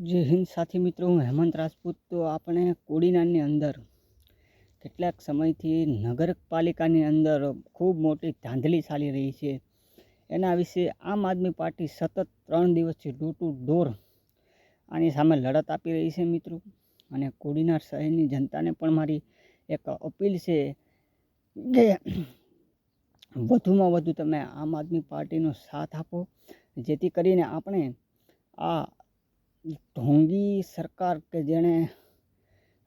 જય હિન્દ સાથી મિત્રો, હું હેમંત રાજપૂત. તો આપણે કોડીનારની અંદર કેટલાક સમયથી નગરપાલિકાની અંદર ખૂબ મોટી ધાંધલી ચાલી રહી છે. એના વિશે આમ આદમી પાર્ટી સતત ત્રણ દિવસથી ડોર ટુ ડોર આની સામે લડત આપી રહી છે મિત્રો. અને કોડીનાર શહેરની જનતાને પણ મારી એક અપીલ છે કે વધુમાં વધુ તમે આમ આદમી પાર્ટીનો સાથ આપો. જેથી કરીને આપણે આ ઢોંગી સરકાર કે જેણે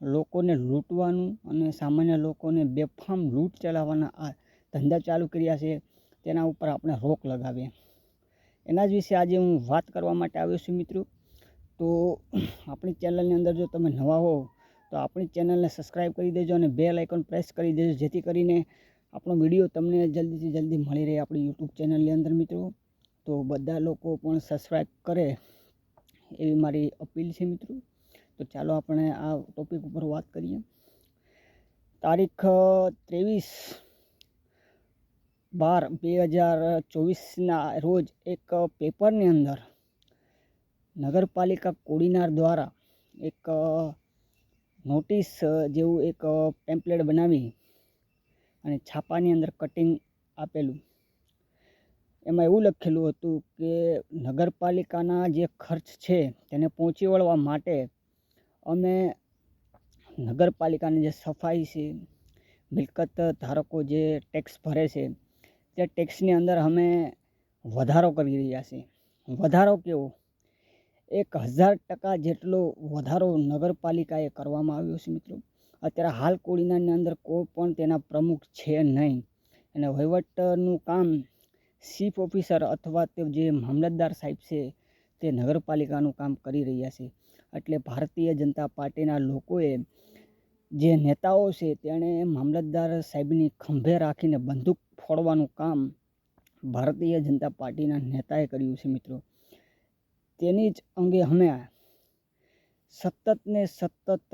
લોકોને લૂંટવાનું અને સામાન્ય લોકોને બેફામ લૂંટ ચલાવવાના આ ધંધા ચાલુ કર્યા છે, તેના ઉપર આપણે રોક લગાવીએ. એના જ વિશે આજે હું વાત કરવા માટે આવ્યો છું મિત્રો. તો આપણી ચેનલની અંદર જો તમે નવા હો તો આપણી ચેનલને સબસ્ક્રાઈબ કરી દેજો અને બેલ આઇકન પ્રેસ કરી દેજો, જેથી કરીને આપણો વીડિયો તમને જલ્દીથી જલ્દી મળી રહે આપણી યુટ્યુબ ચેનલની અંદર મિત્રો. તો બધા લોકો પણ સબસ્ક્રાઈબ કરે એવી મારી અપીલ છે મિત્રો. તો ચાલો આપણે આ ટોપિક ઉપર વાત કરીએ. તારીખ ત્રેવીસ બાર બે હજાર ચોવીસના રોજ એક પેપરની અંદર નગરપાલિકા કોડીનાર દ્વારા એક નોટિસ જેવું એક પેમ્પલેટ બનાવી અને છાપાની અંદર કટિંગ આપેલું. એમાં એવું લખેલું હતું કે નગરપાલિકાના જે ખર્ચ છે તેને પહોંચી વળવા માટે અમે નગરપાલિકાની જે સફાઈ છે, મિલકત ધારકો જે ટેક્સ ભરે છે, તે ટેક્સની અંદર અમે વધારો કરી રહ્યા છીએ. વધારો કેવો? એક હજાર ટકા જેટલો વધારો નગરપાલિકાએ કરવામાં આવ્યો છે મિત્રો. અત્યારે હાલ કોડીનાની અંદર કોઈ પણ તેના પ્રમુખ છે નહીં. અને વહીવટનું કામ ચીફ ઓફિસર અથવા તે જે મામલતદાર સાહેબ છે, તે નગરપાલિકાનું કામ કરી રહ્યા છે. એટલે ભારતીય જનતા પાર્ટીના લોકોએ જે નેતાઓ છે, તેણે મામલતદાર સાહેબની ખંભે રાખીને બંદૂક ફોડવાનું કામ ભારતીય જનતા પાર્ટીના નેતાએ કર્યું છે મિત્રો. તેની જ અંગે અમે સતત ને સતત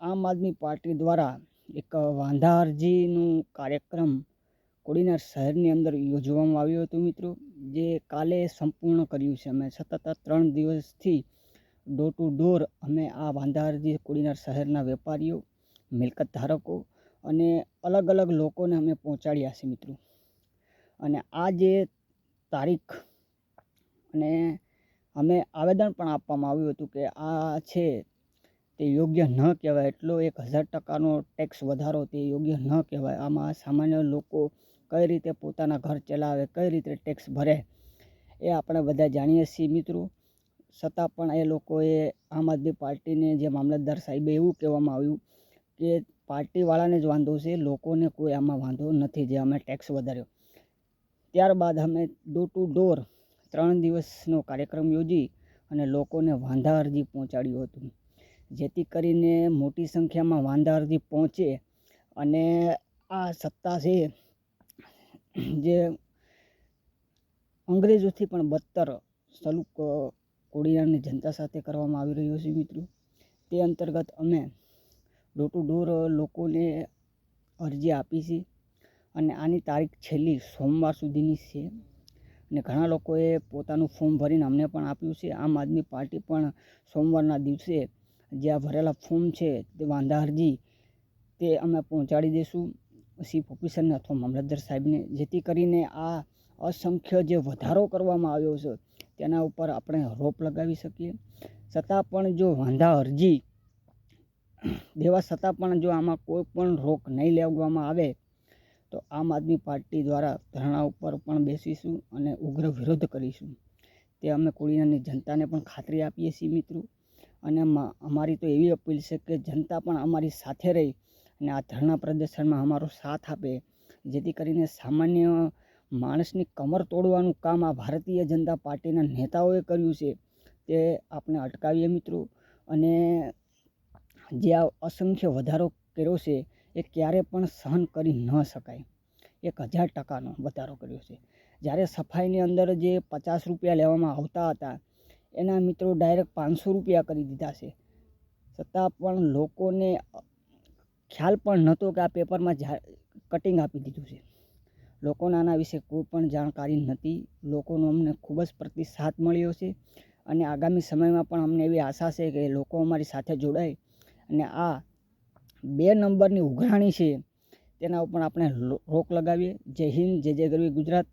આમ આદમી પાર્ટી દ્વારા એક વાંધા અરજીનું કાર્યક્રમ કોડીનાર શહેરની અંદર યોજવામાં આવ્યું હતું મિત્રો, જે કાલે સંપૂર્ણ કર્યું છે. અમે સતત ત્રણ દિવસથી ડોર ટુ ડોર અમે આ વાંધા અરજી કોડીનાર શહેરના વેપારીઓ, મિલકત ધારકો અને અલગ અલગ લોકોને અમે પહોંચાડ્યા છે મિત્રો. અને આ જે તારીખ અને અમે આવેદન પણ આપવામાં આવ્યું હતું કે આ છે તે યોગ્ય ન કહેવાય, એટલો એક હજાર ટકાનો ટેક્સ વધારો તે યોગ્ય ન કહેવાય. આમાં સામાન્ય લોકો કઈ રીતે પોતાના ઘર ચલાવે, કઈ રીતે ટેક્સ ભરે, એ આપણે બધા જાણીએ છીએ મિત્રો. છતાં પણ એ લોકોએ આમ આદમી પાર્ટીને જે મામલતદાર સાહેબે એવું કહેવામાં આવ્યું કે પાર્ટીવાળાને જ વાંધો છે, લોકોને કોઈ આમાં વાંધો નથી જે અમે ટેક્સ વધાર્યો. ત્યારબાદ અમે ડોર ટુ ડોર ત્રણ દિવસનો કાર્યક્રમ યોજી અને લોકોને વાંધા અરજી પહોંચાડ્યું હતું. જેથી કરીને મોટી સંખ્યામાં વાંધા અરજી પહોંચે અને આ સત્તા છે જે અંગ્રેજોથી પણ બદતર સલુક કોડિયાની જનતા સાથે કરવામાં આવી રહ્યો છે મિત્રો. તે અંતર્ગત અમે ડોર ટુ ડોર લોકોને અરજી આપી છે અને આની તારીખ છેલ્લી સોમવાર સુધીની છે. અને ઘણા લોકોએ પોતાનું ફોર્મ ભરીને અમને પણ આપ્યું છે. આમ આદમી પાર્ટી પણ સોમવારના દિવસે જે આ ભરેલા ફોર્મ છે તે વાંધા અરજી તે અમે પહોંચાડી દઈશું ચીફ ઓફિસરને અથવા મામલતદાર સાહેબને જેથી કરીને આ અસંખ્ય જે વધારો કરવામાં આવ્યો છે, તેના ઉપર આપણે રોપ લગાવી શકીએ. છતાં પણ જો વાંધા અરજી દેવા છતાં પણ જો આમાં કોઈ પણ રોક નહીં લેવામાં આવે, તો આમ આદમી પાર્ટી દ્વારા ધરણા ઉપર પણ બેસીશું અને ઉગ્ર વિરોધ કરીશું. તે અમે કોળીનાની જનતાને પણ ખાતરી આપીએ છીએ મિત્રો. અને અમારી તો એવી અપીલ છે કે જનતા પણ અમારી સાથે રહી અને આ ધરણા પ્રદર્શનમાં અમારો સાથ આપે, જેથી કરીને સામાન્ય માણસની કમર તોડવાનું કામ આ ભારતીય જનતા પાર્ટીના નેતાઓએ કર્યું છે. તે આપણે અટકાવીએ મિત્રો. અને જે આ અસંખ્ય વધારો કર્યો છે, એ ક્યારે પણ સહન કરી ન શકાય. એક હજાર ટકાનો વધારો કર્યો છે. જ્યારે સફાઈની અંદર જે પચાસ રૂપિયા લેવામાં આવતા હતા, એના મિત્રો ડાયરેક્ટ પાંચસો રૂપિયા કરી દીધા છે. છતાં પણ લોકોને ખ્યાલ પણ નહોતો કે આ પેપરમાં કટિંગ આપી દીધું છે. લોકોને આના વિશે કોઈ પણ જાણકારી નથી. લોકોનો અમને ખૂબ જ પ્રતિસાદ મળ્યો છે અને આગામી સમયમાં પણ અમને એવી આશા છે કે લોકો અમારી સાથે જોડાય. અને આ બે નંબરની ઉઘરાણી છે, તેના ઉપર આપણે રોક લગાવીએ. જય હિન્દ, જય જય ગરવી ગુજરાત.